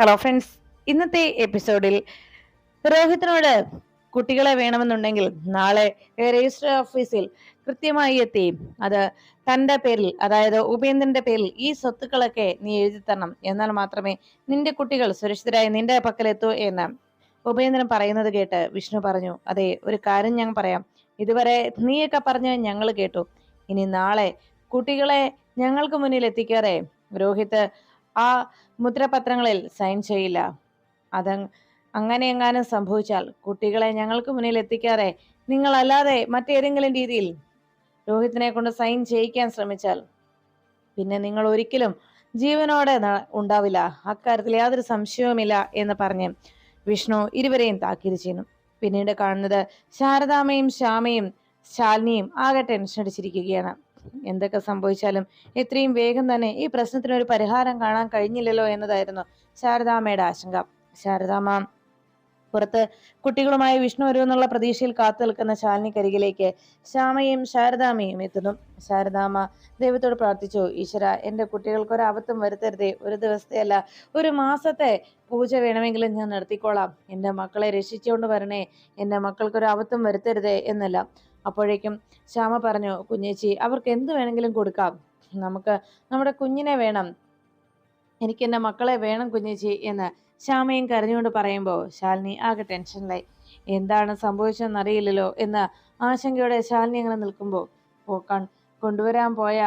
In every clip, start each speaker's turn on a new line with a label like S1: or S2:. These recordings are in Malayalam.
S1: ഹലോ ഫ്രണ്ട്സ് ഇന്നത്തെ എപ്പിസോഡിൽ രോഹിത്തിനോട് കുട്ടികളെ വേണമെന്നുണ്ടെങ്കിൽ നാളെ രജിസ്റ്റർ ഓഫീസിൽ കൃത്യമായി എത്തി. അത് തന്റെ പേരിൽ അതായത് ഉപേന്ദ്രന്റെ പേരിൽ ഈ സ്വത്തുക്കളൊക്കെ നീ എഴുതി തരണം. എന്നാൽ മാത്രമേ നിന്റെ കുട്ടികൾ സുരക്ഷിതരായി നിന്റെ പക്കലെത്തൂ എന്ന് ഉപേന്ദ്രൻ പറയുന്നത് കേട്ട് വിഷ്ണു പറഞ്ഞു. അതെ ഒരു കാര്യം ഞാൻ പറയാം. ഇതുവരെ നീയൊക്കെ പറഞ്ഞ് ഞങ്ങൾ കേട്ടു. ഇനി നാളെ കുട്ടികളെ ഞങ്ങൾക്ക് മുന്നിൽ എത്തിക്കാതെ രോഹിത് ആ മുദ്രപത്രങ്ങളിൽ സൈൻ ചെയ്യില്ല. അത് അങ്ങനെ എങ്ങാനും സംഭവിച്ചാൽ കുട്ടികളെ ഞങ്ങൾക്ക് മുന്നിൽ എത്തിക്കാതെ നിങ്ങളല്ലാതെ മറ്റേതെങ്കിലും രീതിയിൽ രോഹിത്തിനെ കൊണ്ട് സൈൻ ചെയ്യിക്കാൻ ശ്രമിച്ചാൽ പിന്നെ നിങ്ങൾ ഒരിക്കലും ജീവനോടെ ഉണ്ടാവില്ല. അക്കാര്യത്തിൽ യാതൊരു സംശയവുമില്ല എന്ന് പറഞ്ഞ് വിഷ്ണു ഇരുവരെയും താക്കീത് ചെയ്യുന്നു. പിന്നീട് കാണുന്നത് ശാരദാമയും ശ്യാമയും ശാലിനിയും ആകെ ടെൻഷൻ അടിച്ചിരിക്കുകയാണ്. എന്തൊക്കെ സംഭവിച്ചാലും എത്രയും വേഗം തന്നെ ഈ പ്രശ്നത്തിന് ഒരു പരിഹാരം കാണാൻ കഴിഞ്ഞില്ലല്ലോ എന്നതായിരുന്നു ശാരദാമ്മയുടെ ആശങ്ക. ശാരദാമ്മ പുറത്ത് കുട്ടികളുമായി വിഷ്ണു വരുമെന്നുള്ള പ്രതീക്ഷയിൽ കാത്തു നിൽക്കുന്ന ശാലിനിക്കരികിലേക്ക് ശ്യാമയും ശാരദാമയും എത്തുന്നു. ശാരദാമ ദൈവത്തോട് പ്രാർത്ഥിച്ചു ഈശ്വര എന്റെ കുട്ടികൾക്ക് ഒരു അബദ്ധം വരുത്തരുതേ ഒരു ദിവസത്തെയല്ല ഒരു മാസത്തെ പൂജ വേണമെങ്കിലും ഞാൻ നടത്തിക്കോളാം. എന്റെ മക്കളെ രക്ഷിച്ചുകൊണ്ട് വരണേ എന്റെ മക്കൾക്കൊരു അബദ്ധം വരുത്തരുതേ എന്നല്ല. അപ്പോഴേക്കും ശ്യാമ പറഞ്ഞു കുഞ്ഞേച്ചി അവർക്ക് എന്ത് വേണമെങ്കിലും കൊടുക്കാം. നമുക്ക് നമ്മുടെ കുഞ്ഞിനെ വേണം. എനിക്ക് എന്റെ മക്കളെ വേണം കുഞ്ഞേച്ചി എന്ന് ശ്യാമയും കരഞ്ഞുകൊണ്ട് പറയുമ്പോൾ ശാലിനി ആകെ ടെൻഷനിലായി. എന്താണ് സംഭവിച്ചതെന്ന് അറിയില്ലല്ലോ എന്ന് ആശങ്കയോടെ ശാലിനി അങ്ങനെ നിൽക്കുമ്പോൾ പോക്കാൻ കൊണ്ടുവരാൻ പോയ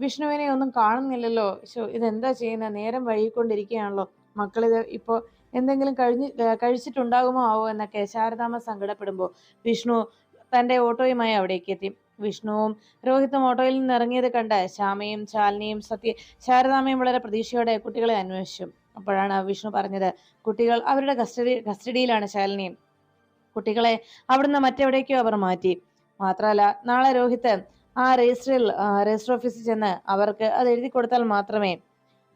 S1: വിഷ്ണുവിനെ ഒന്നും കാണുന്നില്ലല്ലോ. ശോ ഇതെന്താ ചെയ്യുന്ന? നേരം വൈകിക്കൊണ്ടിരിക്കുകയാണല്ലോ. മക്കളിത് ഇപ്പോൾ എന്തെങ്കിലും കഴിഞ്ഞ് കഴിച്ചിട്ടുണ്ടാകുമോ ആവോ? എന്നൊക്കെ ശാരദാമ്മ സങ്കടപ്പെടുമ്പോൾ വിഷ്ണു തന്റെ ഓട്ടോയുമായി അവിടേക്ക് എത്തി. വിഷ്ണുവും രോഹിത്തും ഓട്ടോയിൽ നിന്ന് ഇറങ്ങിയത് കണ്ട് ശ്യാമയും ശാലിനിയും സത്യ ശാരദാമയും വളരെ പ്രതീക്ഷയോടെ കുട്ടികളെ അന്വേഷിച്ചു. അപ്പോഴാണ് വിഷ്ണു പറഞ്ഞത് കുട്ടികൾ അവരുടെ കസ്റ്റഡി കസ്റ്റഡിയിലാണ് ശാലിനി. കുട്ടികളെ അവിടുന്ന് മറ്റെവിടേക്കോ അവർ മാറ്റി. മാത്രമല്ല നാളെ രോഹിത് ആ രജിസ്റ്ററിൽ രജിസ്റ്റർ ഓഫീസിൽ ചെന്ന് അവർക്ക് അത് എഴുതി കൊടുത്താൽ മാത്രമേ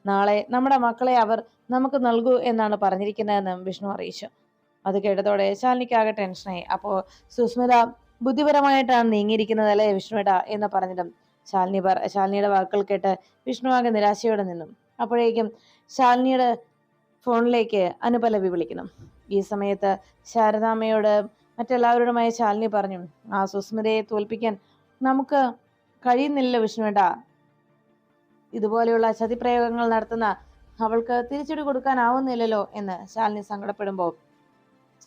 S1: നാളെ നമ്മുടെ മക്കളെ അവർ നമുക്ക് നൽകൂ എന്നാണ് പറഞ്ഞിരിക്കുന്നതെന്നും വിഷ്ണു അറിയിച്ചു. അത് കേട്ടതോടെ ശാലിനിക്ക് ആകെ ടെൻഷനായി അപ്പോൾ സുസ്മിത ബുദ്ധിപരമായിട്ടാണ് നീങ്ങിയിരിക്കുന്നത് അല്ലേ വിഷ്ണുവേട്ട എന്ന് പറഞ്ഞിട്ടും ശാലിനി പറ ശാലിനിയുടെ വാക്കുകൾ കേട്ട് വിഷ്ണു ആകെ നിരാശയോടെ നിന്നു. അപ്പോഴേക്കും ശാലിനിയുടെ ഫോണിലേക്ക് അനുപലവി വിളിക്കുന്നു. ഈ സമയത്ത് ശാരദാമ്മയോട് മറ്റെല്ലാവരോടുമായി ശാലിനി പറഞ്ഞു ആ സുസ്മിതയെ തോൽപ്പിക്കാൻ നമുക്ക് കഴിയുന്നില്ല വിഷ്ണുവേട്ട. ഇതുപോലെയുള്ള ചതിപ്രയോഗങ്ങൾ നടത്തുന്ന അവൾക്ക് തിരിച്ചടി കൊടുക്കാനാവുന്നില്ലല്ലോ എന്ന് ശാലിനി സങ്കടപ്പെടുമ്പോൾ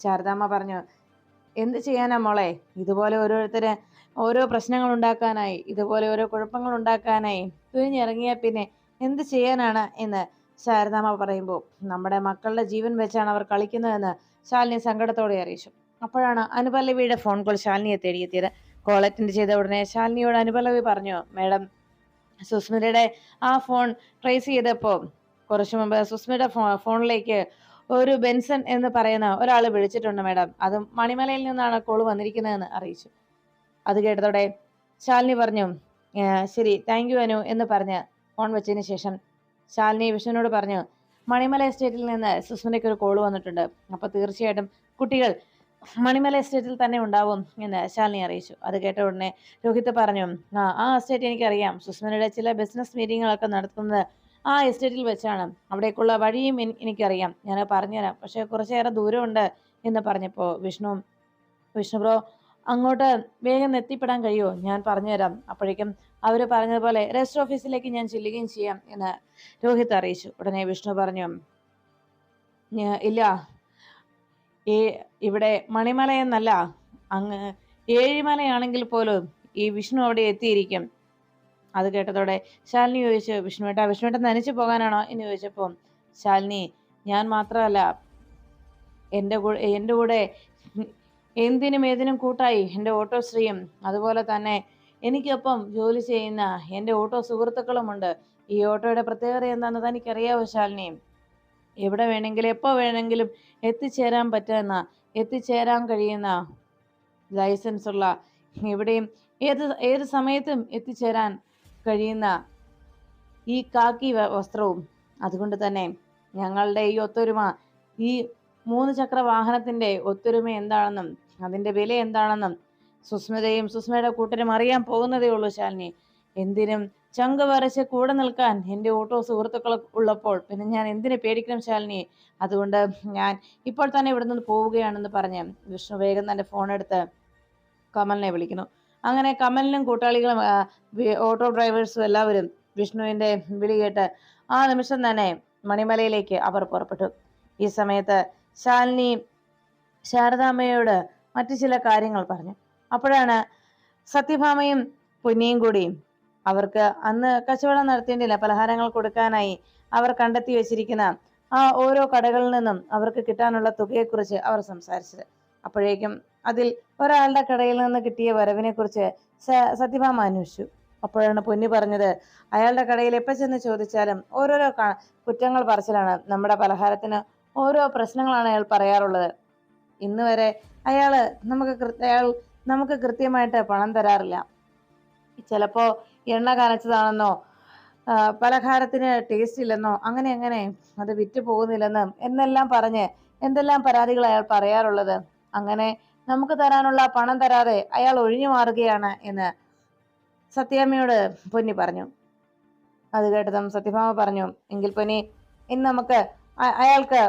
S1: ശാരദാമ്മ പറഞ്ഞു എന്ത് ചെയ്യാനാ മോളെ? ഇതുപോലെ ഓരോരുത്തര് ഓരോ പ്രശ്നങ്ങൾ ഉണ്ടാക്കാനായി ഇതുപോലെ ഓരോ കുഴപ്പങ്ങൾ ഉണ്ടാക്കാനായി തുനിഞ്ഞിറങ്ങിയാൽ പിന്നെ എന്ത് ചെയ്യാനാണ് എന്ന് ശാരദാമ്മ പറയുമ്പോൾ നമ്മുടെ മക്കളുടെ ജീവൻ വെച്ചാണ് അവർ കളിക്കുന്നതെന്ന് ശാലിനി സങ്കടത്തോടെ അറിയിച്ചു. അപ്പോഴാണ് അനുപല്ലവിയുടെ ഫോൺ കോൾ ശാലിനിയെ തേടിയെത്തിയത്. കോൾ അറ്റൻഡ് ചെയ്ത ഉടനെ ശാലിനിയോട് അനുപല്ലവി പറഞ്ഞു മേഡം സുസ്മിതയുടെ ആ ഫോൺ ട്രേസ് ചെയ്തപ്പോൾ കുറച്ചു മുമ്പ് സുസ്മിതയുടെ ഫോണിലേക്ക് ഒരു ബെൻസൺ എന്ന് പറയുന്ന ഒരാൾ വിളിച്ചിട്ടുണ്ട് മാഡം. അതും മണിമലയിൽ നിന്നാണ് കോൾ വന്നിരിക്കുന്നതെന്ന് അറിയിച്ചു. അത് കേട്ടതോടെ ശാലിനി പറഞ്ഞു ശരി താങ്ക് യു അനു എന്ന് പറഞ്ഞ് ഫോൺ വെച്ചതിന് ശേഷം ശാലിനി വിഷ്ണുവിനോട് പറഞ്ഞു മണിമല എസ്റ്റേറ്റിൽ നിന്ന് സുസ്മിനയ്ക്ക് ഒരു കോൾ വന്നിട്ടുണ്ട്. അപ്പോൾ തീർച്ചയായിട്ടും കുട്ടികൾ മണിമല എസ്റ്റേറ്റിൽ തന്നെ ഉണ്ടാവും എന്ന് ശാലിനി അറിയിച്ചു. അത് കേട്ട ഉടനെ രോഹിത് പറഞ്ഞു ആ ആ എസ്റ്റേറ്റ് എനിക്കറിയാം. സുസ്മിനയുടെ ചില ബിസിനസ് മീറ്റിങ്ങുകളൊക്കെ നടത്തുന്നത് ആ എസ്റ്റേറ്റിൽ വെച്ചാണ്. അവിടേക്കുള്ള വഴിയും എനി- എനിക്കറിയാം. ഞാൻ പറഞ്ഞുതരാം. പക്ഷേ കുറച്ചേറെ ദൂരമുണ്ട് എന്ന് പറഞ്ഞപ്പോൾ വിഷ്ണു വിഷ്ണു ബ്രോ അങ്ങോട്ട് വേഗം എത്തിപ്പെടാൻ കഴിയുമോ? ഞാൻ പറഞ്ഞുതരാം. അപ്പോഴേക്കും അവർ പറഞ്ഞതുപോലെ റെസ്റ്റ് ഓഫീസിലേക്ക് ഞാൻ ചെല്ലുകയും ചെയ്യാം എന്ന് രോഹിത് അറിയിച്ചു. ഉടനെ വിഷ്ണു പറഞ്ഞു ഇല്ല. ഈ ഇവിടെ മണിമലയെന്നല്ല അങ്ങ് ഏഴിമലയാണെങ്കിൽ പോലും ഈ വിഷ്ണു അവിടെ എത്തിയിരിക്കും. അത് കേട്ടതോടെ ശാലിനി ചോദിച്ചു വിഷ്ണുവേട്ട വിഷ്ണുവേട്ടൻ നനച്ചു പോകാനാണോ? എന്ന് ചോദിച്ചപ്പോൾ ശാലിനി ഞാൻ മാത്രമല്ല. എന്റെ കൂടെ എന്റെ കൂടെ എന്തിനും ഏതിനും കൂട്ടായി. എന്റെ ഓട്ടോശ്രീയും അതുപോലെ തന്നെ എനിക്കൊപ്പം ജോലി ചെയ്യുന്ന എന്റെ ഓട്ടോ സുഹൃത്തുക്കളുമുണ്ട്. ഈ ഓട്ടോയുടെ പ്രത്യേകത എന്താണെന്ന് തനിക്കറിയാവോ ശാലിനി? എവിടെ വേണമെങ്കിലും എപ്പോൾ വേണമെങ്കിലും എത്തിച്ചേരാൻ പറ്റുന്ന എത്തിച്ചേരാൻ കഴിയുന്ന ലൈസൻസ് ഉള്ള എവിടെയും ഏത് ഏത് സമയത്തും എത്തിച്ചേരാൻ കഴിയുന്ന ഈ കാക്കി വസ്ത്രവും. അതുകൊണ്ട് തന്നെ ഞങ്ങളുടെ ഈ ഒത്തൊരുമ ഈ മൂന്ന് ചക്ര വാഹനത്തിന്റെ ഒത്തൊരുമ എന്താണെന്നും അതിന്റെ വില എന്താണെന്നും സുസ്മിതയും സുസ്മയുടെ കൂട്ടരും അറിയാൻ പോകുന്നതേ ഉള്ളൂ ശാലിനി. എന്തിനും ചങ്ക് വരച്ച് കൂടെ നിൽക്കാൻ എന്റെ ഓട്ടോ സുഹൃത്തുക്കൾ ഉള്ളപ്പോൾ പിന്നെ ഞാൻ എന്തിനു പേടിക്കണം ശാലിനി? അതുകൊണ്ട് ഞാൻ ഇപ്പോൾ തന്നെ ഇവിടെ നിന്ന് പോവുകയാണെന്ന് പറഞ്ഞ് വിഷ്ണു വേഗം തന്റെ ഫോൺ എടുത്ത് കമലിനെ വിളിക്കുന്നു. അങ്ങനെ കമലിനും കൂട്ടാളികളും ഓട്ടോ ഡ്രൈവേഴ്സും എല്ലാവരും വിഷ്ണുവിന്റെ വിളി കേട്ട് ആ നിമിഷം തന്നെ മണിമലയിലേക്ക് അവർ പുറപ്പെട്ടു. ഈ സമയത്ത് ശാലിനി ശാരദാമ്മയോട് മറ്റു ചില കാര്യങ്ങൾ പറഞ്ഞു. അപ്പോഴാണ് സത്യഭാമയും പൊന്നിയും കൂടി അവർക്ക് അന്ന് കച്ചവടം നടത്തേണ്ടില്ല പലഹാരങ്ങൾ കൊടുക്കാനായി അവർ കണ്ടെത്തി വെച്ചിരിക്കുന്ന ആ ഓരോ കടകളിൽ നിന്നും അവർക്ക് കിട്ടാനുള്ള തുകയെക്കുറിച്ച് അവർ സംസാരിച്ചത്. അപ്പോഴേക്കും അതിൽ ഒരാളുടെ കടയിൽ നിന്ന് കിട്ടിയ വരവിനെ കുറിച്ച് സത്യഭാമ അന്വേഷിച്ചു. അപ്പോഴാണ് പൊന്നി പറഞ്ഞത് അയാളുടെ കടയിൽ എപ്പോൾ ചെന്ന് ചോദിച്ചാലും ഓരോരോ കുറ്റങ്ങൾ പറച്ചിലാണ്. നമ്മുടെ പലഹാരത്തിന് ഓരോ പ്രശ്നങ്ങളാണ് അയാൾ പറയാറുള്ളത്. ഇന്ന് വരെ അയാൾ നമുക്ക് അയാൾ നമുക്ക് കൃത്യമായിട്ട് പണം തരാറില്ല. ചിലപ്പോ എണ്ണ കനച്ചതാണെന്നോ പലഹാരത്തിന് ടേസ്റ്റ് ഇല്ലെന്നോ അങ്ങനെ അങ്ങനെ അത് വിറ്റ് പോകുന്നില്ലെന്നും എന്നെല്ലാം പറഞ്ഞ് എന്തെല്ലാം പരാതികൾ അയാൾ പറയാറുള്ളത്. അങ്ങനെ നമുക്ക് തരാനുള്ള പണം തരാതെ അയാൾ ഒഴിഞ്ഞു മാറുകയാണ് എന്ന് സത്യാമ്മയോട് പൊന്നി പറഞ്ഞു. അത് കേട്ടതും സത്യഭാമ പറഞ്ഞു എങ്കിൽ പൊന്നി ഇന്ന് നമുക്ക് അയാൾക്ക്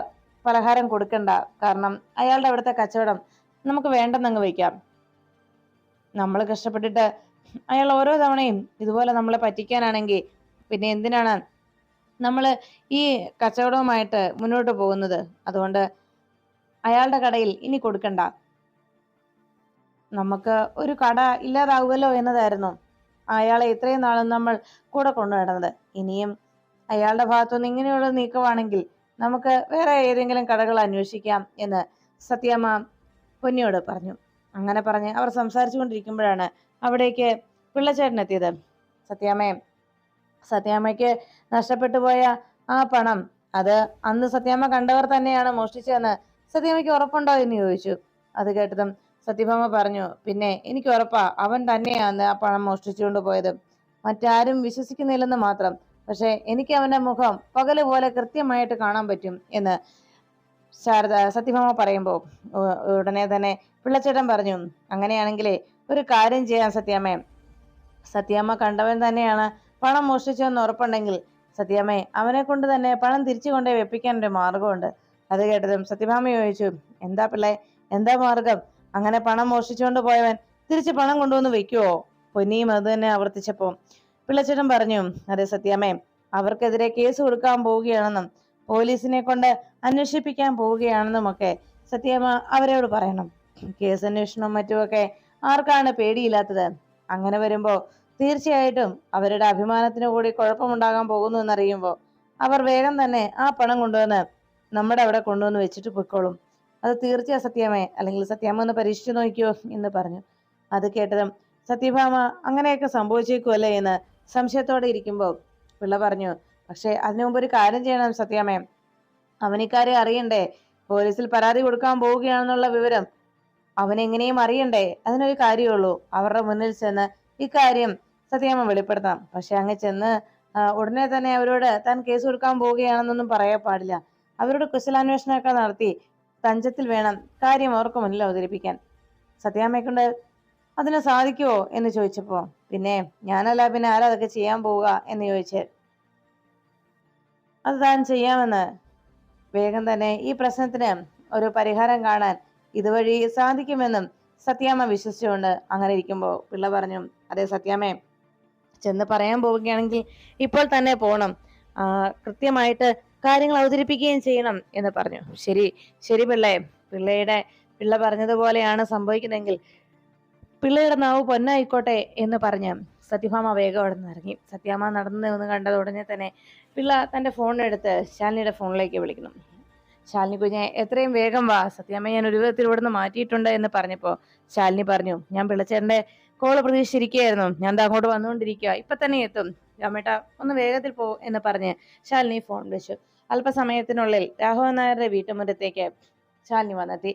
S1: പലഹാരം കൊടുക്കണ്ട. കാരണം അയാളുടെ അവിടുത്തെ കച്ചവടം നമുക്ക് വേണ്ടെന്നങ്ങ് വയ്ക്കാം. നമ്മൾ കഷ്ടപ്പെട്ടിട്ട് അയാൾ ഓരോ തവണയും ഇതുപോലെ നമ്മളെ പറ്റിക്കാനാണെങ്കിൽ പിന്നെ എന്തിനാണ് നമ്മൾ ഈ കച്ചവടവുമായിട്ട് മുന്നോട്ട് പോകുന്നത്? അതുകൊണ്ട് അയാളുടെ കടയിൽ ഇനി കൊടുക്കണ്ട. നമുക്ക് ഒരു കട ഇല്ലാതാവുമല്ലോ എന്നതായിരുന്നു അയാളെ ഇത്രയും നാളും നമ്മൾ കൂടെ കൊണ്ടുനടന്നത്. ഇനിയും അയാളുടെ ഭാഗത്തുനിന്ന് ഇങ്ങനെയുള്ള നീക്കമാണെങ്കിൽ നമുക്ക് വേറെ ഏതെങ്കിലും കടകൾ അന്വേഷിക്കാം എന്ന് സത്യമ്മ പൊന്നിയോട് പറഞ്ഞു. അങ്ങനെ പറഞ്ഞ് അവർ സംസാരിച്ചു കൊണ്ടിരിക്കുമ്പോഴാണ് അവിടേക്ക് പിള്ളച്ചേട്ടൻ എത്തിയത്. സത്യാമ്മയെ സത്യാമ്മയ്ക്ക് നഷ്ടപ്പെട്ടു പോയ ആ പണം അത് അന്ന് സത്യാമ്മ കണ്ടവർ തന്നെയാണ് മോഷ്ടിച്ചതെന്ന് സത്യാമ്മയ്ക്ക് ഉറപ്പുണ്ടോ എന്ന് ചോദിച്ചു. അത് കേട്ടതും സത്യഭാമ പറഞ്ഞു പിന്നെ എനിക്ക് ഉറപ്പാ അവൻ തന്നെയാണ് ആ പണം മോഷ്ടിച്ചുകൊണ്ട് പോയത്. മറ്റാരും വിശ്വസിക്കുന്നില്ലെന്ന് മാത്രം. പക്ഷെ എനിക്ക് അവന്റെ മുഖം പകൽ പോലെ കൃത്യമായിട്ട് കാണാൻ പറ്റും എന്ന് ശാരദ സത്യഭാമ പറയുമ്പോൾ ഉടനെ തന്നെ പിള്ളച്ചേട്ടൻ പറഞ്ഞു അങ്ങനെയാണെങ്കിലേ ഒരു കാര്യം ചെയ്യാൻ സത്യാമ്മേ. സത്യാമ്മ കണ്ടവൻ തന്നെയാണ് പണം മോഷ്ടിച്ചതെന്ന് ഉറപ്പുണ്ടെങ്കിൽ സത്യാമ്മേ അവനെ കൊണ്ട് തന്നെ പണം തിരിച്ചു കൊണ്ടേ വെപ്പിക്കാൻ ഒരു മാർഗമുണ്ട്. അത് കേട്ടതും സത്യഭാമ ചോദിച്ചു എന്താ പിള്ളേ എന്താ മാർഗം? അങ്ങനെ പണം മോഷ്ടിച്ചുകൊണ്ട് പോയവൻ തിരിച്ച് പണം കൊണ്ടുവന്ന് വെക്കുവോ? പൊന്നിയും അത് തന്നെ ആവർത്തിച്ചപ്പോ പിള്ളച്ചേട്ടൻ പറഞ്ഞു അതെ സത്യാമ്മേ അവർക്കെതിരെ കേസ് കൊടുക്കാൻ പോവുകയാണെന്നും പോലീസിനെ കൊണ്ട് അന്വേഷിപ്പിക്കാൻ പോവുകയാണെന്നും ഒക്കെ സത്യാമ അവരോട് പറയണം. കേസ് അന്വേഷണവും മറ്റുമൊക്കെ ആർക്കാണ് പേടിയില്ലാത്തത്? അങ്ങനെ വരുമ്പോ തീർച്ചയായിട്ടും അവരുടെ അഭിമാനത്തിന് കൂടി കുഴപ്പമുണ്ടാകാൻ പോകുന്നു എന്നറിയുമ്പോൾ അവർ വേഗം തന്നെ ആ പണം കൊണ്ടുവന്ന് നമ്മുടെ അവിടെ കൊണ്ടുവന്ന് വെച്ചിട്ട് പൊയ്ക്കോളും. അത് തീർച്ചയാ സത്യമേ അല്ലെങ്കിൽ സത്യാമ ഒന്ന് പരീക്ഷിച്ചു നോക്കിയോ എന്ന് പറഞ്ഞു. അത് കേട്ടതും സത്യഭാമ അങ്ങനെയൊക്കെ സംഭവിച്ചേക്കും അല്ലേ എന്ന് സംശയത്തോടെ ഇരിക്കുമ്പോൾ പിള്ള പറഞ്ഞു പക്ഷേ അതിനു മുമ്പ് ഒരു കാര്യം ചെയ്യണം സത്യാമേ. അവനിക്കാരെ അറിയണ്ടേ? പോലീസിൽ പരാതി കൊടുക്കാൻ പോവുകയാണെന്നുള്ള വിവരം അവനെങ്ങനെയും അറിയണ്ടേ? അതിനൊരു കാര്യമുള്ളൂ അവരുടെ മുന്നിൽ ചെന്ന് ഇക്കാര്യം സത്യാമ്മ വെളിപ്പെടുത്താം. പക്ഷെ അങ്ങ് ചെന്ന് ഉടനെ തന്നെ അവരോട് താൻ കേസ് കൊടുക്കാൻ പോവുകയാണെന്നൊന്നും പറയാൻ പാടില്ല. അവരോട് കുശലാന്വേഷണമൊക്കെ നടത്തി തഞ്ചത്തിൽ വേണം കാര്യം അവർക്ക് മുന്നിൽ അവതരിപ്പിക്കാൻ. സത്യാമ്മയ്ക്കുണ്ട് അതിന് സാധിക്കുമോ എന്ന് ചോദിച്ചപ്പോ പിന്നെ ഞാനല്ല പിന്നെ ആരാ അതൊക്കെ ചെയ്യാൻ പോവുക? എന്ന് ചോദിച്ച്. അത് താൻ ചെയ്യാമെന്ന്. വേഗം തന്നെ ഈ പ്രശ്നത്തിന് ഒരു പരിഹാരം കാണാൻ ഇതുവഴി സാധിക്കുമെന്നും സത്യാമ്മ വിശ്വസിച്ചുകൊണ്ട് അങ്ങനെ ഇരിക്കുമ്പോൾ പിള്ള പറഞ്ഞു അതെ സത്യാമ്മേ ചെന്ന് പറയാൻ പോവുകയാണെങ്കിൽ ഇപ്പോൾ തന്നെ പോകണം കൃത്യമായിട്ട് കാര്യങ്ങൾ അവതരിപ്പിക്കുകയും ചെയ്യണം എന്ന് പറഞ്ഞു. ശരി ശരി പിള്ളേ. പിള്ളയുടെ പിള്ള പറഞ്ഞതുപോലെയാണ് സംഭവിക്കുന്നതെങ്കിൽ പിള്ളയുടെ നാവ് പൊന്നായിക്കോട്ടെ എന്ന് പറഞ്ഞ് സത്യഭാമ വേഗം അവിടെ നിന്ന് ഇറങ്ങി. സത്യാമ്മ നടന്നു എന്ന് കണ്ടത് ഉടനെ തന്നെ പിള്ള തന്റെ ഫോണെടുത്ത് ശാലിനിയുടെ ഫോണിലേക്ക് വിളിക്കുന്നു. ശാലിനി കുഞ്ഞെ എത്രയും വേഗം വാ. സത്യാമ്മ ഞാൻ ഒരു വിധത്തിൽ ഇവിടുന്ന് മാറ്റിയിട്ടുണ്ട് എന്ന് പറഞ്ഞപ്പോൾ ശാലിനി പറഞ്ഞു ഞാൻ പിള്ളച്ചേട്ടന്റെ കോൾ പ്രതീക്ഷിച്ചിരിക്കുകയായിരുന്നു. ഞാൻ അങ്ങോട്ട് വന്നുകൊണ്ടിരിക്കുക ഇപ്പം തന്നെ എത്തും. രാമേട്ട ഒന്ന് വേഗത്തിൽ പോ എന്ന് പറഞ്ഞ് ശാലിനി ഫോൺ വെച്ചു. അല്പസമയത്തിനുള്ളിൽ രാഘവൻ നായരുടെ വീട്ടുമുറ്റത്തേക്ക് ശാലിനി വന്നെത്തി.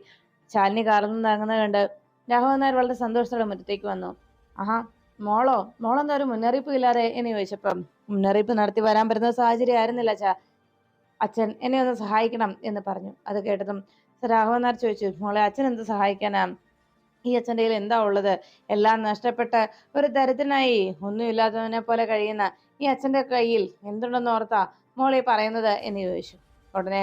S1: ശാലിനി കാറിൽ നിന്ന് ഇറങ്ങുന്നത് കണ്ട് രാഘവൻ നായർ വളരെ സന്തോഷത്തോടെ മുറ്റത്തേക്ക് വന്നു. ആഹാ മോളോ മോളെന്താ ഒരു മുന്നറിയിപ്പ് ഇല്ലാതെ? എന്ന് ചോദിച്ചപ്പം മുന്നറിയിപ്പ് നടത്തി വരാൻ പറ്റുന്ന സാഹചര്യം ആയിരുന്നില്ല ചാ അച്ഛൻ എന്നെ ഒന്ന് സഹായിക്കണം എന്ന് പറഞ്ഞു. അത് കേട്ടതും രാഘവൻ നായർ ചോദിച്ചു മോളെ അച്ഛൻ എന്ത് സഹായിക്കാനാ? ഈ അച്ഛന്റെ കയ്യിൽ എന്താ ഉള്ളത്? എല്ലാം നഷ്ടപ്പെട്ട ഒരു ദരിദ്രനായി ഒന്നുമില്ലാത്തവനെ പോലെ കഴിയുന്ന ഈ അച്ഛന്റെ കയ്യിൽ എന്തുണ്ടെന്ന് ഓർത്താ മോളി പറയുന്നത് എന്ന് ചോദിച്ചു. ഉടനെ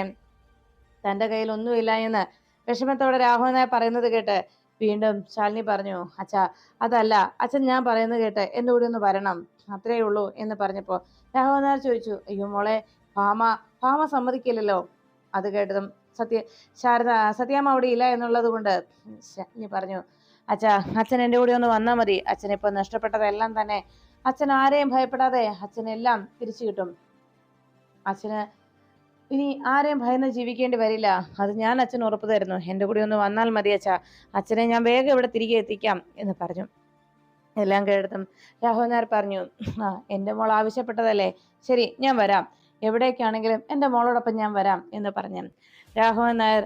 S1: തന്റെ കയ്യിൽ ഒന്നുമില്ല എന്ന് വിഷമത്തോടെ രാഹുലിനായി പറയുന്നത് കേട്ട് വീണ്ടും ശാലിനി പറഞ്ഞു അച്ഛാ അതല്ല അച്ഛൻ ഞാൻ പറയുന്നത് കേട്ട് എന്റെ കൂടെ ഒന്ന് വരണം അത്രേ ഉള്ളൂ എന്ന് പറഞ്ഞപ്പോൾ രാഘവൻ ചോദിച്ചു അയ്യോ മോളെ ഭാമ ഭാമ സമ്മതിക്കില്ലല്ലോ? അത് കേട്ടതും സത്യ ശാരദ സത്യാമ്മ അവിടെ ഇല്ല എന്നുള്ളത് കൊണ്ട് ശാലിനി പറഞ്ഞു. അച്ഛ അച്ഛൻ എന്റെ കൂടെ ഒന്ന് വന്നാൽ മതി. അച്ഛനിപ്പോൾ നഷ്ടപ്പെട്ടതെല്ലാം തന്നെ അച്ഛൻ ആരെയും ഭയപ്പെടാതെ അച്ഛനെല്ലാം തിരിച്ചു കിട്ടും. അച്ഛന് ഇനി ആരെയും ഭയന്ന് ജീവിക്കേണ്ടി വരില്ല. അത് ഞാൻ അച്ഛൻ ഉറപ്പ് തരുന്നു. എന്റെ കൂടെ ഒന്ന് വന്നാൽ മതി അച്ഛാ. അച്ഛനെ ഞാൻ വേഗം ഇവിടെ തിരികെ എത്തിക്കാം എന്ന് പറഞ്ഞു. എല്ലാം കേട്ടതും രാഘവൻ നായർ പറഞ്ഞു ആ എന്റെ മോൾ ആവശ്യപ്പെട്ടതല്ലേ? ശരി ഞാൻ വരാം. എവിടേക്കാണെങ്കിലും എന്റെ മോളോടൊപ്പം ഞാൻ വരാം എന്ന് പറഞ്ഞു. രാഘവൻ നായർ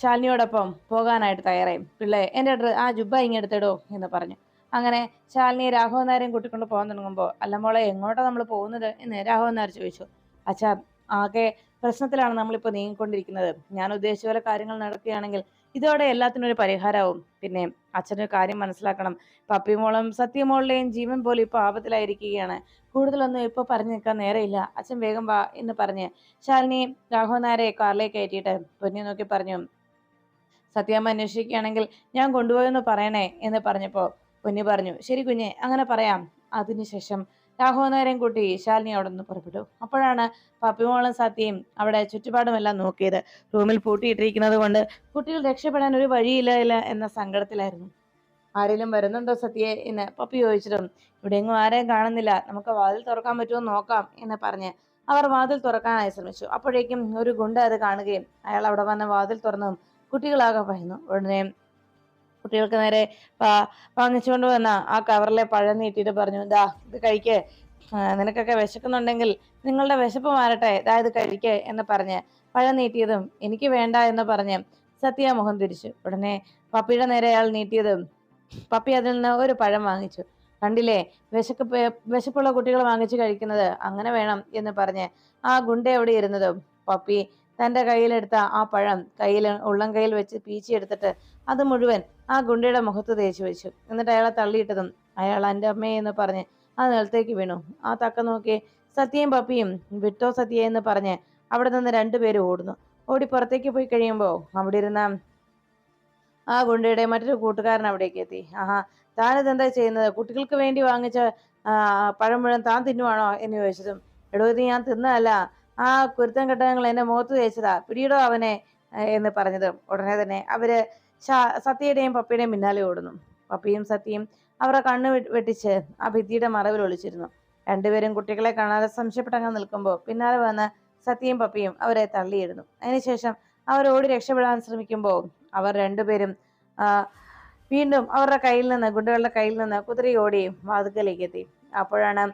S1: ശാലിനിയോടൊപ്പം പോകാനായിട്ട് തയ്യാറായി. പിള്ളേ എന്റെ ആ ജുബ്ബ ഇങ്ങെടുത്തിടോ എന്ന് പറഞ്ഞു. അങ്ങനെ ശാലിനി രാഘവൻ നായരെയും കൂട്ടിക്കൊണ്ട് പോകാൻ തുടങ്ങുമ്പോൾ അല്ല മോളെ എങ്ങോട്ടാണ് നമ്മൾ പോകുന്നത് എന്ന് രാഘവൻ നായർ ചോദിച്ചു. അച്ഛാ ആകെ പ്രശ്നത്തിലാണ് നമ്മളിപ്പോൾ നീങ്ങിക്കൊണ്ടിരിക്കുന്നത്. ഞാൻ ഉദ്ദേശിച്ച പോലെ കാര്യങ്ങൾ നടക്കുകയാണെങ്കിൽ ഇതോടെ എല്ലാത്തിനും ഒരു പരിഹാരമാവും പിന്നെ അച്ഛനൊരു കാര്യം മനസ്സിലാക്കണം. പപ്പിമോളും സത്യമോളുടെയും ജീവൻ പോലും ഇപ്പോൾ ആപത്തിലായിരിക്കുകയാണ്. കൂടുതലൊന്നും ഇപ്പോൾ പറഞ്ഞു നിൽക്കാൻ നേരെയില്ല. അച്ഛൻ വേഗം വാ എന്ന് പറഞ്ഞ് ശാലിനി രാഘവൻ നായരെ കാറിലേക്ക് കയറ്റിയിട്ട് പൊന്നി നോക്കി പറഞ്ഞു സത്യാമ്മ അന്വേഷിക്കുകയാണെങ്കിൽ ഞാൻ കൊണ്ടുപോയെന്ന് പറയണേ എന്ന് പറഞ്ഞപ്പോൾ പൊന്നി പറഞ്ഞു ശരി കുഞ്ഞെ അങ്ങനെ പറയാം. അതിനുശേഷം രാഘവനേരം കൂട്ടി ശാലിനി അവിടെ നിന്ന് പുറപ്പെട്ടു. അപ്പോഴാണ് പപ്പിമോളും സത്യയും അവിടെ ചുറ്റുപാടുമെല്ലാം നോക്കിയത്. റൂമിൽ പൂട്ടിയിട്ടിരിക്കുന്നത് കൊണ്ട് കുട്ടികൾ രക്ഷപ്പെടാൻ ഒരു വഴിയില്ല എന്ന സങ്കടത്തിലായിരുന്നു. ആരെങ്കിലും വരുന്നുണ്ടോ സത്യയെ എന്ന് പപ്പി ചോദിച്ചിട്ടും ഇവിടെ എങ്ങും ആരെയും കാണുന്നില്ല. നമുക്ക് വാതിൽ തുറക്കാൻ പറ്റുമോ നോക്കാം എന്ന് പറഞ്ഞ് അവർ വാതിൽ തുറക്കാനായി ശ്രമിച്ചു. അപ്പോഴേക്കും ഒരു ഗുണ്ട അത് കാണുകയും അയാൾ അവിടെ വന്ന് വാതിൽ തുറന്നും കുട്ടികളാകെ പറയുന്നു ഉടനെ കുട്ടികൾക്ക് നേരെ വാങ്ങിച്ചുകൊണ്ട് വന്ന ആ കവറിലെ പഴം നീട്ടിയിട്ട് പറഞ്ഞു ദാ ഇത് കഴിക്കേ. നിനക്കൊക്കെ വിശക്കുന്നുണ്ടെങ്കിൽ നിങ്ങളുടെ വിശപ്പ് മാറട്ടെ. ദാ ഇത് കഴിക്ക് എന്ന് പറഞ്ഞ് പഴം നീട്ടിയതും എനിക്ക് വേണ്ട എന്ന് പറഞ്ഞ് സത്യ മുഖം തിരിച്ചു. ഉടനെ പപ്പിയുടെ നേരെ അയാൾ നീട്ടിയതും പപ്പി അതിൽ നിന്ന് ഒരു പഴം വാങ്ങിച്ചു. കണ്ടില്ലേ വിശക്ക് വിശപ്പുള്ള കുട്ടികൾ വാങ്ങിച്ചു കഴിക്കുന്നത് അങ്ങനെ വേണം എന്ന് പറഞ്ഞ് ആ ഗുണ്ട എവിടെ ഇരുന്നതും പപ്പി തന്റെ കയ്യിലെടുത്ത ആ പഴം കയ്യിൽ ഉള്ളം കയ്യിൽ വെച്ച് പീച്ചിയെടുത്തിട്ട് അത് മുഴുവൻ ആ ഗുണ്ടയുടെ മുഖത്ത് തേച്ച് വെച്ചു. എന്നിട്ട് അയാളെ തള്ളിയിട്ടതും അയാൾ എന്റെ അമ്മയെ എന്ന് പറഞ്ഞ് ആ നിലത്തേക്ക് വീണു. ആ തക്ക നോക്കി സത്യയും പപ്പിയും വിട്ടോ സത്യ എന്ന് പറഞ്ഞ് അവിടെ നിന്ന് രണ്ടുപേരും ഓടുന്നു. ഓടി പുറത്തേക്ക് പോയി കഴിയുമ്പോൾ അവിടെ ഇരുന്ന ആ ഗുണ്ടയുടെ മറ്റൊരു കൂട്ടുകാരൻ അവിടേക്ക് എത്തി. ആഹാ താനിത് എന്താ ചെയ്യുന്നത്? കുട്ടികൾക്ക് വേണ്ടി വാങ്ങിച്ച പഴം മുഴുവൻ താൻ തിന്നുവാണോ? എന്ന് ചോദിച്ചതും എടോ ഇത് ഞാൻ തിന്നതല്ല. ആ കുരുത്തം കെട്ടങ്ങൾ എന്നെ മുഖത്ത് തേച്ചതാ. പിടിയിടോ അവനെ എന്ന് പറഞ്ഞതും. ഉടനെ തന്നെ അവർ സത്യയുടെയും പപ്പിയുടെയും പിന്നാലെ ഓടുന്നു. പപ്പിയും സത്യയും അവരുടെ കണ്ണ് വെട്ടിച്ച് ആ ഭിത്തിയുടെ മറവിൽ ഒളിച്ചിരുന്നു. രണ്ടുപേരും കുട്ടികളെ കാണാതെ സംശയപ്പെട്ടങ്ങ് നിൽക്കുമ്പോൾ പിന്നാലെ വന്ന് സത്യയും പപ്പിയും അവരെ തള്ളിയിടുന്നു. അതിനുശേഷം അവർ ഓടി രക്ഷപ്പെടാൻ ശ്രമിക്കുമ്പോൾ അവർ രണ്ടുപേരും വീണ്ടും അവരുടെ കയ്യിൽ നിന്ന് ഗുണ്ടകളുടെ കയ്യിൽ നിന്ന് കുതിരയോടി വാതുക്കലേക്ക് എത്തി അപ്പോഴാണ്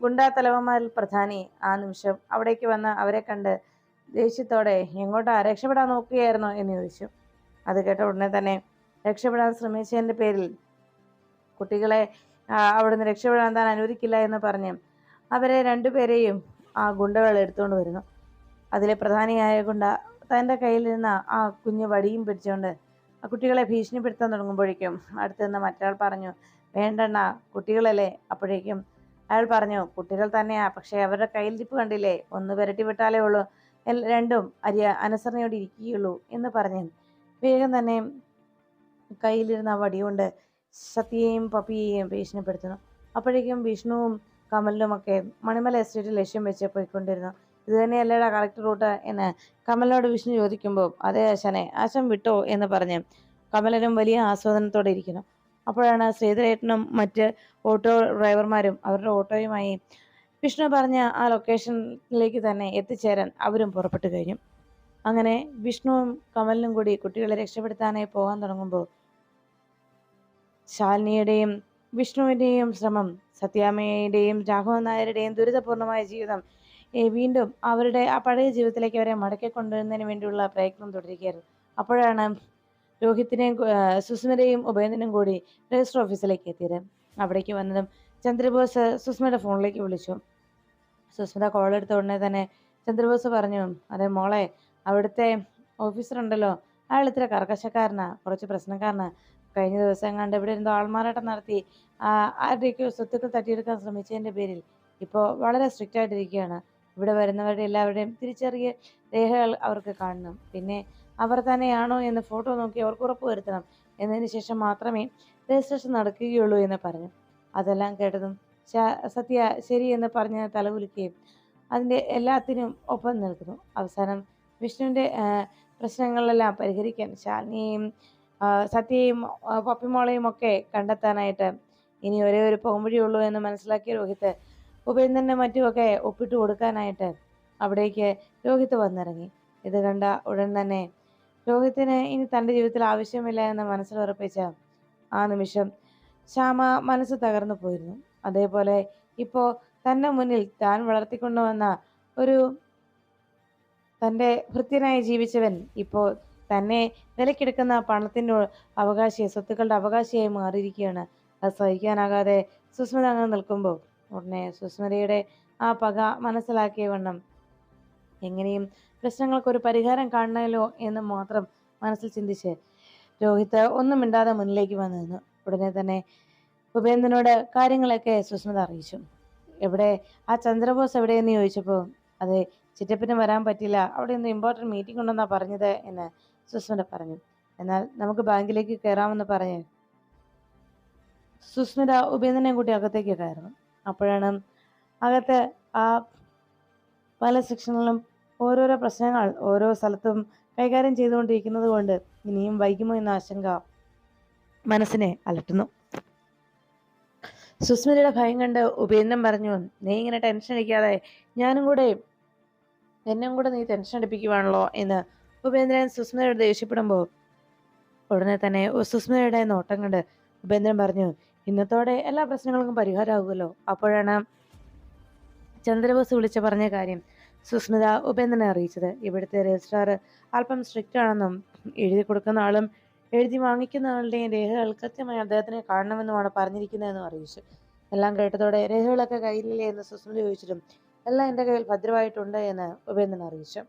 S1: ഗു- ഗുണ്ടാ തലവന്മാരിൽ പ്രധാനി ആ നിമിഷം അവിടേക്ക് വന്ന് അവരെ കണ്ട് ദേഷ്യത്തോടെ എങ്ങോട്ടാ രക്ഷപ്പെടാൻ നോക്കുകയായിരുന്നോ എന്ന് ചോദിച്ചു. അത് കേട്ട ഉടനെ തന്നെ രക്ഷപ്പെടാൻ ശ്രമിച്ചതിന്റെ പേരിൽ കുട്ടികളെ അവിടുന്ന് രക്ഷപ്പെടാൻ താൻ അനുവദിക്കില്ല എന്ന് പറഞ്ഞ് അവരെ രണ്ടുപേരെയും ആ ഗുണ്ടകൾ എടുത്തുകൊണ്ട് വരുന്നു. അതിലെ പ്രധാനിയായ ഗുണ്ട തന്റെ കയ്യിലിരുന്ന ആ കുഞ്ഞു വടിയും പിടിച്ചുകൊണ്ട് ആ കുട്ടികളെ ഭീഷണിപ്പെടുത്താൻ തുടങ്ങുമ്പോഴേക്കും അടുത്തുനിന്ന് മറ്റാൾ പറഞ്ഞു വേണ്ടണ്ണ കുട്ടികളല്ലേ? അപ്പോഴേക്കും അയാൾ പറഞ്ഞു കുട്ടികൾ തന്നെയാ പക്ഷേ അവരുടെ കയ്യിലിരിപ്പ് കണ്ടില്ലേ? ഒന്ന് വിരട്ടി വിട്ടാലേ ഉള്ളൂ. രണ്ടും അരിയ അനുസരണയോടെ ഇരിക്കുകയുള്ളൂ എന്ന് പറഞ്ഞു. വേഗം തന്നെ കയ്യിലിരുന്ന വടികൊണ്ട് സത്യയെയും പപ്പിയെയും ഭീഷണിപ്പെടുത്തുന്നു. അപ്പോഴേക്കും വിഷ്ണുവും കമലിനും ഒക്കെ മണിമല എസ്റ്റേറ്റ് ലക്ഷ്യം വെച്ച് പോയിക്കൊണ്ടിരുന്നു. ഇത് തന്നെയല്ലേടാ കറക്റ്റ് റൂട്ട്? എന്ന് കമലിനോട് വിഷ്ണു ചോദിക്കുമ്പോൾ അതേ ആശാനെ ആശം വിട്ടോ? എന്ന് പറഞ്ഞ് കമലനും വലിയ ആസ്വാദനത്തോടെ ഇരിക്കുന്നു. അപ്പോഴാണ് ശ്രീധരേട്ടനും മറ്റ് ഓട്ടോ ഡ്രൈവർമാരും അവരുടെ ഓട്ടോയുമായി വിഷ്ണു പറഞ്ഞ ആ ലൊക്കേഷനിലേക്ക് തന്നെ എത്തിച്ചേരാൻ അവരും പുറപ്പെട്ടു കഴിഞ്ഞു. അങ്ങനെ വിഷ്ണുവും കമലിനും കൂടി കുട്ടികളെ രക്ഷപ്പെടുത്താനായി പോകാൻ തുടങ്ങുമ്പോൾ ശാലിനിയുടെയും വിഷ്ണുവിന്റെയും ശ്രമം സത്യാമ്മയുടെയും രാഘവൻ നായരുടെയും ദുരിതപൂർണമായ ജീവിതം വീണ്ടും അവരുടെ ആ പഴയ ജീവിതത്തിലേക്ക് അവരെ മടക്കി കൊണ്ടുവരുന്നതിന് വേണ്ടിയുള്ള പ്രയത്നം തുടരുകയായിരുന്നു. അപ്പോഴാണ് രോഹിത്തിനെയും സുസ്മിതയും ഉഭയനും കൂടി രജിസ്റ്റർ ഓഫീസിലേക്ക് എത്തിയത്. അവിടേക്ക് വന്നതും ചന്ദ്രബോസ് സുസ്മിയുടെ ഫോണിലേക്ക് വിളിച്ചു. സുസ്മിത കോൾ എടുത്ത ഉടനെ തന്നെ ചന്ദ്രബോസ് പറഞ്ഞു അതെ മോളെ അവിടുത്തെ ഓഫീസർ ഉണ്ടല്ലോ. അയാൾ ഇത്ര കർക്കശക്കാരനാ കുറച്ച് പ്രശ്നക്കാരനാ. കഴിഞ്ഞ ദിവസം കണ്ട് ഇവിടെ എന്തോ ആൾമാറാട്ടം നടത്തി ആരുടെയൊക്കെയോ സ്വത്തുക്കൾ തട്ടിയെടുക്കാൻ ശ്രമിച്ചതിന്റെ പേരിൽ ഇപ്പോൾ വളരെ സ്ട്രിക്റ്റ് ആയിട്ടിരിക്കുകയാണ്. ഇവിടെ വരുന്നവരുടെ എല്ലാവരുടെയും തിരിച്ചറിയ രേഖകൾ അവർക്ക് കാണണം. പിന്നെ അവർ തന്നെയാണോ എന്ന് ഫോട്ടോ നോക്കി അവർക്ക് ഉറപ്പ് വരുത്തണം. എന്നതിന് ശേഷം മാത്രമേ രജിസ്ട്രേഷൻ നടക്കുകയുള്ളൂ എന്ന് പറഞ്ഞു. അതെല്ലാം കേട്ടതും സത്യ ശരി എന്ന് പറഞ്ഞ് തലകുലുക്കുകയും അതിന്റെ എല്ലാത്തിനും ഒപ്പം നിൽക്കുന്നു. അവസാനം വിഷ്ണുവിന്റെ പ്രശ്നങ്ങളെല്ലാം പരിഹരിക്കാൻ ശാലിനിയെയും സത്യയും പപ്പിമോളെയും ഒക്കെ കണ്ടെത്താനായിട്ട് ഇനി ഒരേ ഒരു പോംവഴിയുള്ളൂ എന്ന് മനസ്സിലാക്കിയ രോഹിത് ഉപേന്ദ്രനെ മറ്റുമൊക്കെ ഒപ്പിട്ട് കൊടുക്കാനായിട്ട് അവിടേക്ക് രോഹിത് വന്നിറങ്ങി. ഇത് കണ്ട ഉടൻ തന്നെ രോഹിത്തിന് ഇനി തന്റെ ജീവിതത്തിൽ ആവശ്യമില്ല എന്ന് മനസ്സിൽ ഉറപ്പിച്ച ആ നിമിഷം ശ്യാമ മനസ്സ് തകർന്നു പോയിരുന്നു. അതേപോലെ ഇപ്പോൾ തന്റെ മുന്നിൽ താൻ വളർത്തിക്കൊണ്ടുവന്ന ഒരു തന്റെ ഭൃത്യനായി ജീവിച്ചവൻ ഇപ്പോൾ തന്നെ വിലക്കെടുക്കുന്ന പണത്തിന്റെ അവകാശിയെ സ്വത്തുക്കളുടെ അവകാശിയായി മാറിയിരിക്കുകയാണ്. അത് സഹിക്കാനാകാതെ സുസ്മിത അങ്ങനെ നിൽക്കുമ്പോൾ ഉടനെ സുസ്മിതയുടെ ആ പക മനസ്സിലാക്കിയ വണ്ണം എങ്ങനെയും പ്രശ്നങ്ങൾക്ക് ഒരു പരിഹാരം കാണണമല്ലോ എന്ന് മാത്രം മനസ്സിൽ ചിന്തിച്ച് രോഹിത് ഒന്നും മിണ്ടാതെ മുന്നിലേക്ക് വന്നു നിന്നു. ഉടനെ തന്നെ ഉപേന്ദ്രനോട് കാര്യങ്ങളൊക്കെ സുസ്മിത അറിയിച്ചു. എവിടെ? ആ ചന്ദ്രബോസ് എവിടെയെന്ന് ചോദിച്ചപ്പോൾ അതെ ചിറ്റപ്പിന് വരാൻ പറ്റില്ല. അവിടെ ഒന്ന് ഇമ്പോർട്ടന്റ് മീറ്റിംഗ് ഉണ്ടെന്നാണ് പറഞ്ഞത് എന്ന് സുസ്മിത പറഞ്ഞു. എന്നാൽ നമുക്ക് ബാങ്കിലേക്ക് കയറാമെന്ന് പറഞ്ഞ് സുസ്മിത ഉപേന്ദ്രനെ കൂട്ടി അകത്തേക്ക് കയറുന്നു. അപ്പോഴാണ് അകത്ത് ആ പല സെക്ഷനിലും ഓരോരോ പ്രശ്നങ്ങൾ ഓരോ സ്ഥലത്തും കൈകാര്യം ചെയ്തുകൊണ്ടിരിക്കുന്നത് കൊണ്ട് ഇനിയും വൈകുമോ എന്ന ആശങ്ക മനസ്സിനെ അലട്ടുന്നു. സുസ്മിതയുടെ ഭയം കണ്ട് ഉപേന്ദ്രൻ പറഞ്ഞു നീ ഇങ്ങനെ ടെൻഷൻ അടിക്കാതെ ഞാനും കൂടെ എന്നും കൂടെ നീ ടെൻഷൻ അടിപ്പിക്കുവാണല്ലോ എന്ന് ഉപേന്ദ്രൻ സുസ്മിതയോട് ദേഷ്യപ്പെടുമ്പോൾ ഉടനെ തന്നെ സുസ്മിതയുടെ നോട്ടം കണ്ട് ഉപേന്ദ്രൻ പറഞ്ഞു ഇന്നത്തോടെ എല്ലാ പ്രശ്നങ്ങൾക്കും പരിഹാരമാകുമല്ലോ. അപ്പോഴാണ് ചന്ദ്രബോസ് വിളിച്ച് പറഞ്ഞ കാര്യം. സുസ്മിത ഉപേന്ദ്രനെ അറിയിച്ചത്. ഇവിടുത്തെ രജിസ്ട്രാർ അല്പം സ്ട്രിക്റ്റ് ആണെന്നും എഴുതി കൊടുക്കുന്ന ആളും എഴുതി വാങ്ങിക്കുന്ന ആളുടെയും രേഖകൾ കൃത്യമായി അദ്ദേഹത്തിനെ കാണണമെന്നുമാണ് പറഞ്ഞിരിക്കുന്നതെന്നും അറിയിച്ചു. എല്ലാം കേട്ടതോടെ രേഖകളൊക്കെ കയ്യിലില്ലേ എന്ന് സുസ്മിത ചോദിച്ചിട്ടും എല്ലാം എന്റെ കയ്യിൽ ഭദ്രമായിട്ടുണ്ട് എന്ന് ഉപേന്ദ്രൻ അറിയിച്ചു.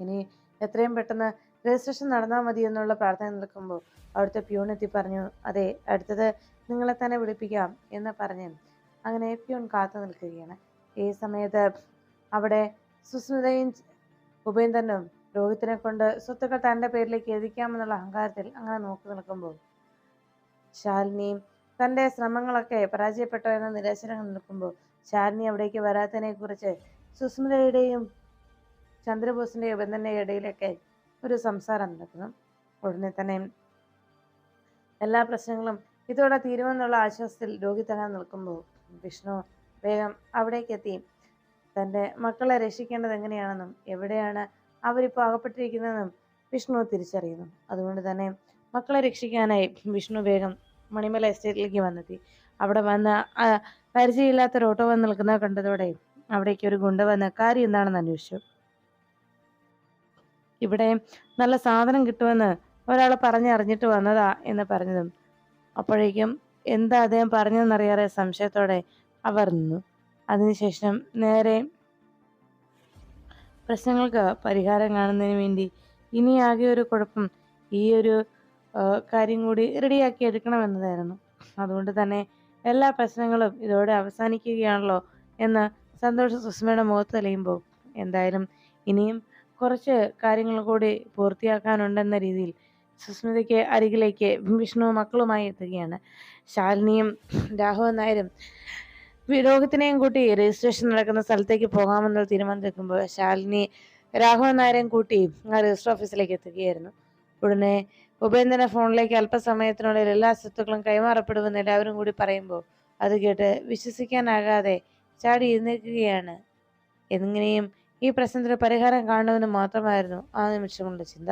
S1: ഇനി എത്രയും പെട്ടെന്ന് രജിസ്ട്രേഷൻ നടന്നാൽ മതി എന്നുള്ള പ്രാർത്ഥന നിൽക്കുമ്പോൾ അവിടുത്തെ പ്യൂണെത്തി പറഞ്ഞു അതെ അടുത്തത് നിങ്ങളെ തന്നെ വിളിപ്പിക്കാം എന്ന് പറഞ്ഞ് അങ്ങനെ പ്യൂൺ കാത്തു നിൽക്കുകയാണ്. ഈ സമയത്ത് അവിടെ സുസ്മിതയും ഉപേന്ദ്രനും രോഹിത്തിനെ കൊണ്ട് സ്വത്തുക്കൾ തന്റെ പേരിലേക്ക് എഴുതിക്കാമെന്നുള്ള അഹങ്കാരത്തിൽ അങ്ങനെ നോക്കി നിൽക്കുമ്പോൾ ശാലിനിയും തന്റെ ശ്രമങ്ങളൊക്കെ പരാജയപ്പെട്ടോ എന്ന നിരാശനങ്ങൾ നിൽക്കുമ്പോൾ ശാലിനി അവിടേക്ക് വരാത്തതിനെ കുറിച്ച് സുസ്മിതയുടെയും ചന്ദ്രബോസിന്റെയും ഉപേന്ദ്രന്റെ ഇടയിലൊക്കെ ഒരു സംസാരം നടക്കുന്നു. ഉടനെ തന്നെ എല്ലാ പ്രശ്നങ്ങളും ഇതോടെ തീരുമെന്നുള്ള ആശ്വാസത്തിൽ രോഹിത് അങ്ങനെ നിൽക്കുമ്പോൾ വിഷ്ണു വേഗം അവിടേക്ക് എത്തി തന്റെ മക്കളെ രക്ഷിക്കേണ്ടത് എങ്ങനെയാണെന്നും എവിടെയാണ് അവരിപ്പോൾ അകപ്പെട്ടിരിക്കുന്നതെന്നും വിഷ്ണു തിരിച്ചറിയുന്നു. അതുകൊണ്ട് തന്നെ മക്കളെ രക്ഷിക്കാനായി വിഷ്ണു വേഗം മണിമല എസ്റ്റേറ്റിലേക്ക് വന്നെത്തി. അവിടെ വന്ന പരിചയമില്ലാത്ത ഒരു ഓട്ടോ വന്ന് നിൽക്കുന്നത് കണ്ടതോടെ അവിടേക്ക് ഒരു ഗുണ്ട വന്ന് കാര്യം എന്താണെന്ന് അന്വേഷിച്ചു? ഇവിടെ നല്ല സാധനം കിട്ടുമെന്ന് ഒരാൾ പറഞ്ഞറിഞ്ഞിട്ട് വന്നതാ എന്ന് പറഞ്ഞതും അപ്പോഴേക്കും എന്താ അദ്ദേഹം പറഞ്ഞതെന്നറിയാതെ സംശയത്തോടെ അവർ നിന്നു. അതിനുശേഷം നേരെ പ്രശ്നങ്ങൾക്ക് പരിഹാരം കാണുന്നതിന് വേണ്ടി ഇനി ആകെ ഒരു കുഴപ്പം ഈ ഒരു കാര്യം കൂടി റെഡിയാക്കി എടുക്കണമെന്നതായിരുന്നു. അതുകൊണ്ട് തന്നെ എല്ലാ പ്രശ്നങ്ങളും ഇതോടെ അവസാനിക്കുകയാണല്ലോ എന്ന് സന്തോഷ സുസ്മയുടെ മുഖത്ത് തെളിയുമ്പോൾ എന്തായാലും ഇനിയും കുറച്ച് കാര്യങ്ങൾ കൂടി പൂർത്തിയാക്കാനുണ്ടെന്ന രീതിയിൽ സുസ്മിതയ്ക്ക് അരികിലേക്ക് വിഷ്ണു മക്കളുമായി എത്തുകയാണ്. ശാലിനിയും രാഘവൻ നായരും രോഹിത്തിനെയും കൂട്ടി രജിസ്ട്രേഷൻ നടക്കുന്ന സ്ഥലത്തേക്ക് പോകാമെന്ന തീരുമാനത്തിലെത്തുമ്പോൾ ശാലിനി രാഘവൻ നായരെയും കൂട്ടി ആ രജിസ്റ്റർ ഓഫീസിലേക്ക് എത്തുകയായിരുന്നു. ഉടനെ ഉപേന്ദ്രന്റെ ഫോണിലേക്ക് അല്പസമയത്തിനുള്ളിൽ എല്ലാ സ്വത്തുക്കളും കൈമാറപ്പെടുമെന്ന് എല്ലാവരും കൂടി പറയുമ്പോൾ അത് കേട്ട് വിശ്വസിക്കാനാകാതെ ചാടി എഴുന്നേൽക്കുകയാണ്. എങ്ങനെയും ഈ പ്രശ്നത്തിന് പരിഹാരം കാണണമെന്ന് മാത്രമായിരുന്നു ആ നിമിഷമുള്ള ചിന്ത.